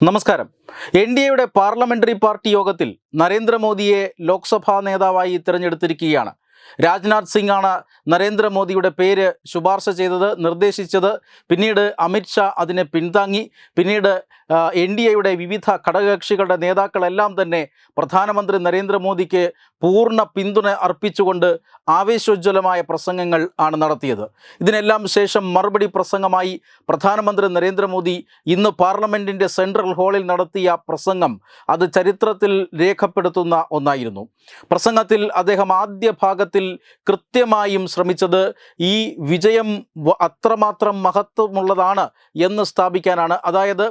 നമസ്കാരം. N D എയുടെ parliamentary party യോഗത്തിൽ നരേന്ദ്രമോദിയെ ലോക്സഭാ നേതാവായി തിരഞ്ഞെടുത്തിരിക്കുകയാണ് രാജ്നാഥ് സിംഗ് ആണ് നരേന്ദ്രമോദിയുടെ പേര് ശുപാർശ ചെയ്തത് നിർദ്ദേശിച്ചത്. പിന്നീട് അമിത്ഷാ അതിനെ പിന്താങ്ങി പിന്നീട് എൻ ഡി എയുടെ വിവിധ ഘടകകക്ഷികളുടെ നേതാക്കളെല്ലാം തന്നെ പ്രധാനമന്ത്രി നരേന്ദ്രമോദിക്ക് പൂർണ പിന്തുണ അർപ്പിച്ചുകൊണ്ട് ആവേശോജ്വലമായ പ്രസംഗങ്ങൾ ആണ് നടത്തിയത്. ഇതിനെല്ലാം ശേഷം മറുപടി പ്രസംഗമായി പ്രധാനമന്ത്രി നരേന്ദ്രമോദി ഇന്ന് പാർലമെന്റിന്റെ സെൻട്രൽ ഹാളിൽ നടത്തിയ പ്രസംഗം അത് ചരിത്രത്തിൽ രേഖപ്പെടുത്തുന്ന ഒന്നായിരുന്നു. പ്രസംഗത്തിൽ അദ്ദേഹം ആദ്യ ഭാഗത്തിൽ കൃത്യമായും ശ്രമിച്ചത് ഈ വിജയം അത്രമാത്രം മഹത്വമുള്ളതാണ് എന്ന് സ്ഥാപിക്കാനാണ്. അതായത്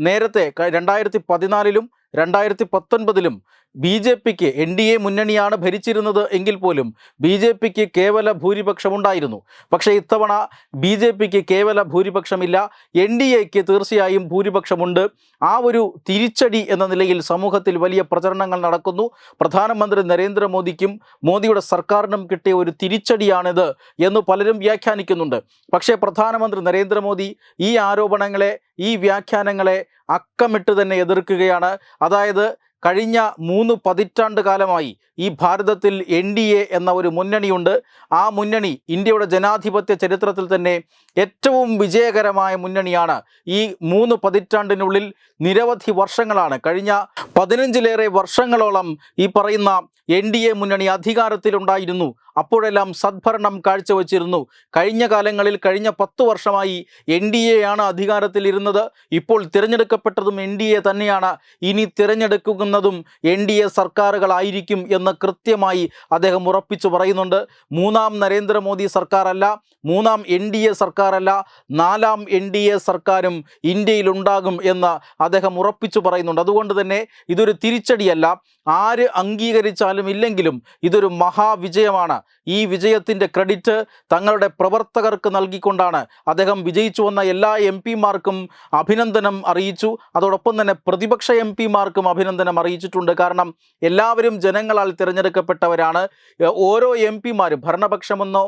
നേരത്തെ രണ്ടായിരത്തി പതിനാലിലും രണ്ടായിരത്തി പത്തൊൻപതിലും ബി ജെ പിക്ക് എൻ ഡി എ മുന്നണിയാണ് ഭരിച്ചിരുന്നത് എങ്കിൽ പോലും ബി ജെ പിക്ക് കേവല ഭൂരിപക്ഷമുണ്ടായിരുന്നു. പക്ഷേ ഇത്തവണ ബി ജെ പിക്ക് കേവല ഭൂരിപക്ഷമില്ല. എൻ ഡി എക്ക് തീർച്ചയായും ഭൂരിപക്ഷമുണ്ട്. ആ ഒരു തിരിച്ചടി എന്ന നിലയിൽ സമൂഹത്തിൽ വലിയ പ്രചരണങ്ങൾ നടക്കുന്നു. പ്രധാനമന്ത്രി നരേന്ദ്രമോദിക്കും മോദിയുടെ സർക്കാരിനും കിട്ടിയ ഒരു തിരിച്ചടിയാണിത് എന്ന് പലരും വ്യാഖ്യാനിക്കുന്നുണ്ട്. പക്ഷേ പ്രധാനമന്ത്രി നരേന്ദ്രമോദി ഈ ആരോപണങ്ങളെ ഈ വ്യാഖ്യാനങ്ങളെ അക്കമിട്ട് തന്നെ എതിർക്കുകയാണ്. അതായത് കഴിഞ്ഞ മൂന്ന് പതിറ്റാണ്ട് കാലമായി ഈ ഭാരതത്തിൽ എൻ ഡി എ എന്ന ഒരു മുന്നണിയുണ്ട്. ആ മുന്നണി ഇന്ത്യയുടെ ജനാധിപത്യ ചരിത്രത്തിൽ തന്നെ ഏറ്റവും വിജയകരമായ മുന്നണിയാണ്. ഈ മൂന്ന് പതിറ്റാണ്ടിനുള്ളിൽ നിരവധി വർഷങ്ങളാണ്. കഴിഞ്ഞ പതിനഞ്ചിലേറെ വർഷങ്ങളോളം ഈ പറയുന്ന എൻ ഡി എ മുന്നണി അധികാരത്തിലുണ്ടായിരുന്നു. അപ്പോഴെല്ലാം സദ്ഭരണം കാഴ്ചവെച്ചിരുന്നു. കഴിഞ്ഞ കാലങ്ങളിൽ കഴിഞ്ഞ പത്ത് വർഷമായി എൻ ഡി എ ആണ് അധികാരത്തിലിരുന്നത്. ഇപ്പോൾ തിരഞ്ഞെടുക്കപ്പെട്ടതും എൻ ഡി എ തന്നെയാണ്. ഇനി തിരഞ്ഞെടുക്കുന്നതും എൻ ഡി എ സർക്കാരുകളായിരിക്കും എന്ന് കൃത്യമായി അദ്ദേഹം ഉറപ്പിച്ചു പറയുന്നുണ്ട്. മൂന്നാം നരേന്ദ്രമോദി സർക്കാരല്ല മൂന്നാം എൻ ഡി എ സർക്കാരല്ല നാലാം എൻ ഡി എ സർക്കാരും ഇന്ത്യയിലുണ്ടാകും എന്ന് അദ്ദേഹം ഉറപ്പിച്ചു പറയുന്നുണ്ട്. അതുകൊണ്ട് തന്നെ ഇതൊരു തിരിച്ചടിയല്ല. ആര് അംഗീകരിച്ചാലും ഇല്ലെങ്കിലും ഇതൊരു മഹാവിജയമാണ്. ഈ വിജയത്തിന്റെ ക്രെഡിറ്റ് തങ്ങളുടെ പ്രവർത്തകർക്ക് നൽകിക്കൊണ്ടാണ് അദ്ദേഹം വിജയിച്ചു വന്ന എല്ലാ എം പിമാർക്കും അഭിനന്ദനം അറിയിച്ചു. അതോടൊപ്പം തന്നെ പ്രതിപക്ഷ എം പിമാർക്കും അഭിനന്ദനം അറിയിച്ചിട്ടുണ്ട്. കാരണം എല്ലാവരും ജനങ്ങളാൽ തിരഞ്ഞെടുക്കപ്പെട്ടവരാണ്. ഓരോ എം പിമാരും ഭരണപക്ഷമെന്നോ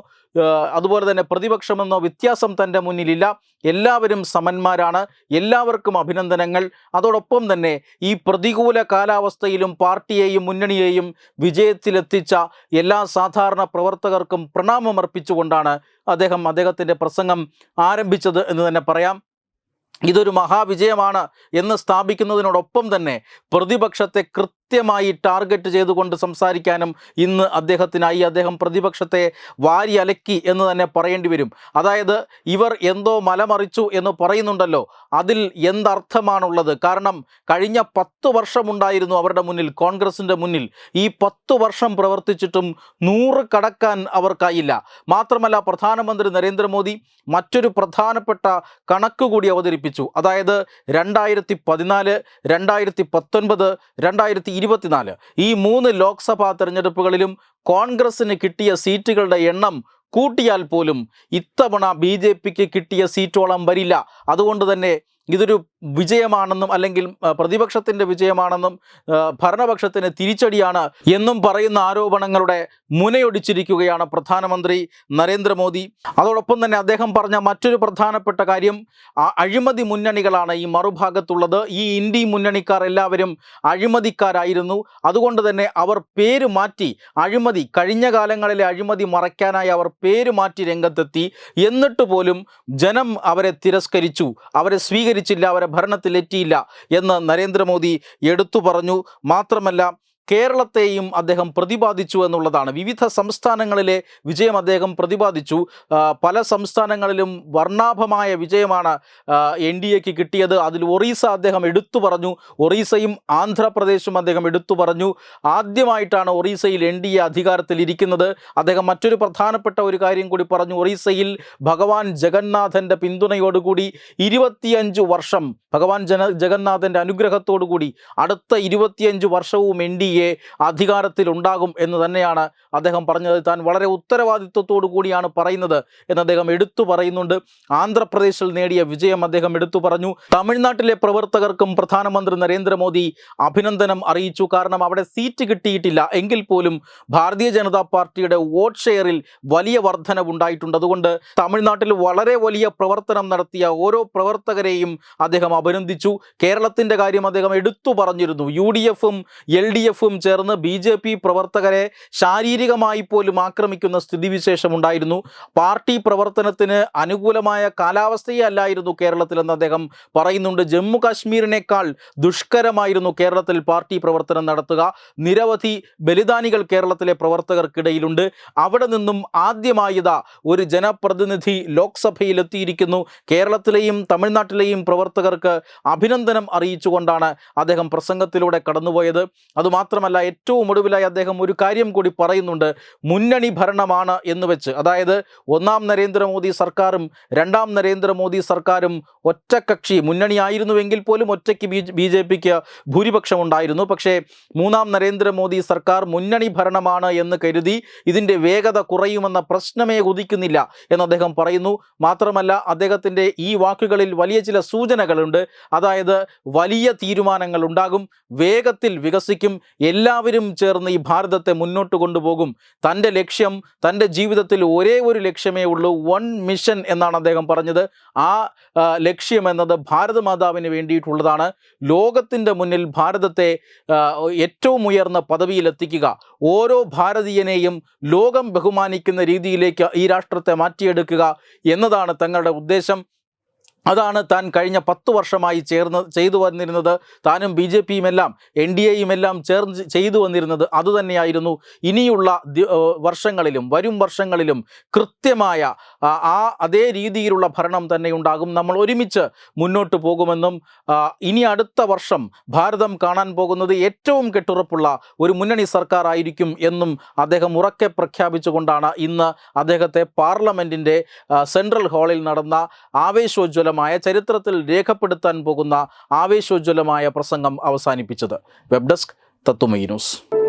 അതുപോലെ തന്നെ പ്രതിപക്ഷമെന്നോ വ്യത്യാസം തന്റെ മുന്നിലില്ല. എല്ലാവരും സമന്മാരാണ്. എല്ലാവർക്കും അഭിനന്ദനങ്ങൾ. അതോടൊപ്പം തന്നെ ഈ പ്രതികൂല കാലാവസ്ഥയിലും പാർട്ടിയെയും മുന്നണിയെയും വിജയത്തിലെത്തിച്ച എല്ലാ സാധാരണ പ്രവർത്തകർക്കും പ്രണാമമർപ്പിച്ചുകൊണ്ടാണ് അദ്ദേഹം അദ്ദേഹത്തിന്റെ പ്രസംഗം ആരംഭിച്ചത് എന്ന് തന്നെ പറയാം. ഇതൊരു മഹാവിജയമാണ് എന്ന് സ്ഥാപിക്കുന്നതിനോടൊപ്പം തന്നെ പ്രതിപക്ഷത്തെ കൃത്യമായി ടാർഗറ്റ് ചെയ്തുകൊണ്ട് സംസാരിക്കാനും ഇന്ന് അദ്ദേഹത്തിനായി അദ്ദേഹം പ്രതിപക്ഷത്തെ വാരി അലക്കി എന്ന് തന്നെ പറയേണ്ടി വരും. അതായത് ഇവർ എന്തോ മലമറിച്ചു എന്ന് പറയുന്നുണ്ടല്ലോ. അതിൽ എന്തർത്ഥമാണുള്ളത്? കാരണം കഴിഞ്ഞ പത്ത് വർഷമുണ്ടായിരുന്നു അവരുടെ മുന്നിൽ കോൺഗ്രസിന്റെ മുന്നിൽ. ഈ പത്ത് വർഷം പ്രവർത്തിച്ചിട്ടും നൂറ് കടക്കാൻ അവർക്കായില്ല. മാത്രമല്ല പ്രധാനമന്ത്രി നരേന്ദ്രമോദി മറ്റൊരു പ്രധാനപ്പെട്ട കണക്ക് കൂടി അവതരിപ്പിച്ചു. അതായത് രണ്ടായിരത്തി പതിനാല് രണ്ടായിരത്തി പത്തൊൻപത് രണ്ടായിരത്തി ഇരുപത്തിനാല്. ഈ മൂന്ന് ലോക്സഭാ തെരഞ്ഞെടുപ്പുകളിലും കോൺഗ്രസിന് കിട്ടിയ സീറ്റുകളുടെ എണ്ണം കൂട്ടിയാൽ പോലും ഇത്തവണ ബി ജെ പിക്ക് കിട്ടിയ സീറ്റോളം വരില്ല. അതുകൊണ്ട് തന്നെ ഇതൊരു വിജയമാണെന്നും അല്ലെങ്കിൽ പ്രതിപക്ഷത്തിന്റെ വിജയമാണെന്നും ഭരണപക്ഷത്തിന് തിരിച്ചടിയാണ് എന്നും പറയുന്ന ആരോപണങ്ങളുടെ മുനയൊടിച്ചിരിക്കുകയാണ് പ്രധാനമന്ത്രി നരേന്ദ്രമോദി. അതോടൊപ്പം തന്നെ അദ്ദേഹം പറഞ്ഞ മറ്റൊരു പ്രധാനപ്പെട്ട കാര്യം അഴിമതി മുന്നണികളാണ് ഈ മറുഭാഗത്തുള്ളത്. ഈ ഇന്ത്യ മുന്നണിക്കാർ എല്ലാവരും അഴിമതിക്കാരായിരുന്നു. അതുകൊണ്ട് തന്നെ അവർ പേര് മാറ്റി അഴിമതി കഴിഞ്ഞ കാലങ്ങളിലെ അഴിമതി മറയ്ക്കാനായി അവർ പേര് മാറ്റി രംഗത്തെത്തി. എന്നിട്ട് പോലും ജനം അവരെ തിരസ്കരിച്ചു അവരെ സ്വീകരിച്ചില്ല അവരെ ഭരണത്തിലെത്തിയില്ല എന്ന് നരേന്ദ്രമോദി എടുത്തു പറഞ്ഞു. മാത്രമല്ല കേരളത്തെയും അദ്ദേഹം പ്രതിപാദിച്ചു എന്നുള്ളതാണ്. വിവിധ സംസ്ഥാനങ്ങളിലെ വിജയം അദ്ദേഹം പ്രതിപാദിച്ചു. പല സംസ്ഥാനങ്ങളിലും വർണാഭമായ വിജയമാണ് എൻ ഡി എക്ക് കിട്ടിയത്. അതിൽ ഒറീസ അദ്ദേഹം എടുത്തു പറഞ്ഞു. ഒറീസയും ആന്ധ്രാപ്രദേശും അദ്ദേഹം എടുത്തു പറഞ്ഞു. ആദ്യമായിട്ടാണ് ഒറീസയിൽ എൻ ഡി എ അധികാരത്തിലിരിക്കുന്നത് അദ്ദേഹം മറ്റൊരു പ്രധാനപ്പെട്ട ഒരു കാര്യം കൂടി പറഞ്ഞു. ഒറീസയിൽ ഭഗവാൻ ജഗന്നാഥന്റെ പിന്തുണയോടുകൂടി ഇരുപത്തിയഞ്ച് വർഷം ഭഗവാൻ ജന ജഗന്നാഥന്റെ അനുഗ്രഹത്തോടുകൂടി അടുത്ത ഇരുപത്തിയഞ്ച് വർഷവും എൻ ഡി എ അധികാരത്തിലുണ്ടാകും എന്ന് തന്നെയാണ് അദ്ദേഹം പറഞ്ഞത്. താൻ വളരെ ഉത്തരവാദിത്വത്തോടു കൂടിയാണ് പറയുന്നത് എന്ന് അദ്ദേഹം എടുത്തു പറയുന്നുണ്ട്. ആന്ധ്രാപ്രദേശിൽ നേടിയ വിജയം അദ്ദേഹം എടുത്തു പറഞ്ഞു. തമിഴ്നാട്ടിലെ പ്രവർത്തകർക്കും പ്രധാനമന്ത്രി നരേന്ദ്രമോദി അഭിനന്ദനം അറിയിച്ചു. കാരണം അവിടെ സീറ്റ് കിട്ടിയിട്ടില്ല. എങ്കിൽ പോലും ഭാരതീയ ജനതാ പാർട്ടിയുടെ വോട്ട് ഷെയറിൽ വലിയ വർധനവുണ്ടായിട്ടുണ്ട്. അതുകൊണ്ട് തമിഴ്നാട്ടിൽ വളരെ വലിയ പ്രവർത്തനം നടത്തിയ ഓരോ പ്രവർത്തകരെയും അദ്ദേഹം അഭിനന്ദിച്ചു. കേരളത്തിന്റെ കാര്യം അദ്ദേഹം എടുത്തു പറഞ്ഞിരുന്നു. യു ഡി എഫും എൽ ഡി എഫും ചേർന്ന് ബി ജെ പി പ്രവർത്തകരെ ശാരീരികമായി പോലും ആക്രമിക്കുന്ന സ്ഥിതിവിശേഷം ഉണ്ടായിരുന്നു. പാർട്ടി പ്രവർത്തനത്തിന് അനുകൂലമായ കാലാവസ്ഥയെ അല്ലായിരുന്നു കേരളത്തിലെന്ന് അദ്ദേഹം പറയുന്നുണ്ട്. ജമ്മു കാശ്മീരിനേക്കാൾ ദുഷ്കരമായിരുന്നു കേരളത്തിൽ പാർട്ടി പ്രവർത്തനം നടത്തുക. നിരവധി ബലിദാനികൾ കേരളത്തിലെ പ്രവർത്തകർക്കിടയിലുണ്ട്. അവിടെ നിന്നും ആദ്യമായി ഒരു ജനപ്രതിനിധി ലോക്സഭയിൽ എത്തിയിരിക്കുന്നു കേരളത്തിലെയും തമിഴ്നാട്ടിലെയും പ്രവർത്തകർക്ക് അഭിനന്ദനം അറിയിച്ചുകൊണ്ടാണ് അദ്ദേഹം പ്രസംഗത്തിലൂടെ കടന്നുപോയത്. അതുമാത്രമല്ല ഏറ്റവും ഒടുവിലായി അദ്ദേഹം ഒരു കാര്യം കൂടി പറയുന്നുണ്ട്. മുന്നണി ഭരണമാണ് എന്ന് വെച്ച്. അതായത് ഒന്നാം നരേന്ദ്രമോദി സർക്കാരും രണ്ടാം നരേന്ദ്രമോദി സർക്കാരും ഒറ്റക്കക്ഷി മുന്നണിയായിരുന്നുവെങ്കിൽ പോലും ഒറ്റയ്ക്ക് ബി ജെ പിക്ക് ഭൂരിപക്ഷം ഉണ്ടായിരുന്നു. പക്ഷേ മൂന്നാം നരേന്ദ്രമോദി സർക്കാർ മുന്നണി ഭരണമാണ് എന്ന് കരുതി ഇതിന്റെ വേഗത കുറയുമെന്ന പ്രശ്നമേ ഉദിക്കുന്നില്ല എന്ന് അദ്ദേഹം പറയുന്നു. മാത്രമല്ല അദ്ദേഹത്തിന്റെ ഈ വാക്കുകളിൽ വലിയ ചില സൂചനകളുണ്ട്. അതായത് വലിയ തീരുമാനങ്ങൾ ഉണ്ടാകും വേഗത്തിൽ വികസിക്കും എല്ലാവരും ചേർന്ന് ഈ ഭാരതത്തെ മുന്നോട്ട് കൊണ്ടുപോകും. തന്റെ ലക്ഷ്യം തന്റെ ജീവിതത്തിൽ ഒരേ ഒരു ലക്ഷ്യമേ ഉള്ളൂ വൺ മിഷൻ എന്നാണ് അദ്ദേഹം പറഞ്ഞത്. ആ ലക്ഷ്യം എന്നത് ഭാരത മാതാവിന് വേണ്ടിയിട്ടുള്ളതാണ്. ലോകത്തിന്റെ മുന്നിൽ ഭാരതത്തെ ഏറ്റവും ഉയർന്ന പദവിയിലെത്തിക്കുക ഓരോ ഭാരതീയനെയും ലോകം ബഹുമാനിക്കുന്ന രീതിയിലേക്ക് ഈ രാഷ്ട്രത്തെ മാറ്റിയെടുക്കുക എന്നതാണ് തങ്ങളുടെ ഉദ്ദേശം. അതാണ് താൻ കഴിഞ്ഞ പത്ത് വർഷമായി ചേർന്ന് ചെയ്തു വന്നിരുന്നത്. താനും ബി ജെ പിയും എല്ലാം എൻ ഡി എയും എല്ലാം ചേർന്ന് ചെയ്തു വന്നിരുന്നത് അതുതന്നെയായിരുന്നു ഇനിയുള്ള വർഷങ്ങളിലും വരും വർഷങ്ങളിലും കൃത്യമായ ആ, അതേ രീതിയിലുള്ള ഭരണം തന്നെ ഉണ്ടാകും. നമ്മൾ ഒരുമിച്ച് മുന്നോട്ട് പോകുമെന്നും ഇനി അടുത്ത വർഷം ഭാരതം കാണാൻ പോകുന്നത് ഏറ്റവും കെട്ടുറപ്പുള്ള ഒരു മുന്നണി സർക്കാർ ആയിരിക്കും എന്നും അദ്ദേഹം ഉറക്കെ പ്രഖ്യാപിച്ചുകൊണ്ടാണ് ഇന്ന് അദ്ദേഹത്തെ പാർലമെന്റിന്റെ സെൻട്രൽ ഹാളിൽ നടന്ന ആവേശോജ്വലമായ ചരിത്രത്തിൽ രേഖപ്പെടുത്താൻ പോകുന്ന ആവേശോജ്വലമായ പ്രസംഗം അവസാനിപ്പിച്ചത്. Web desk Tatwamayi news.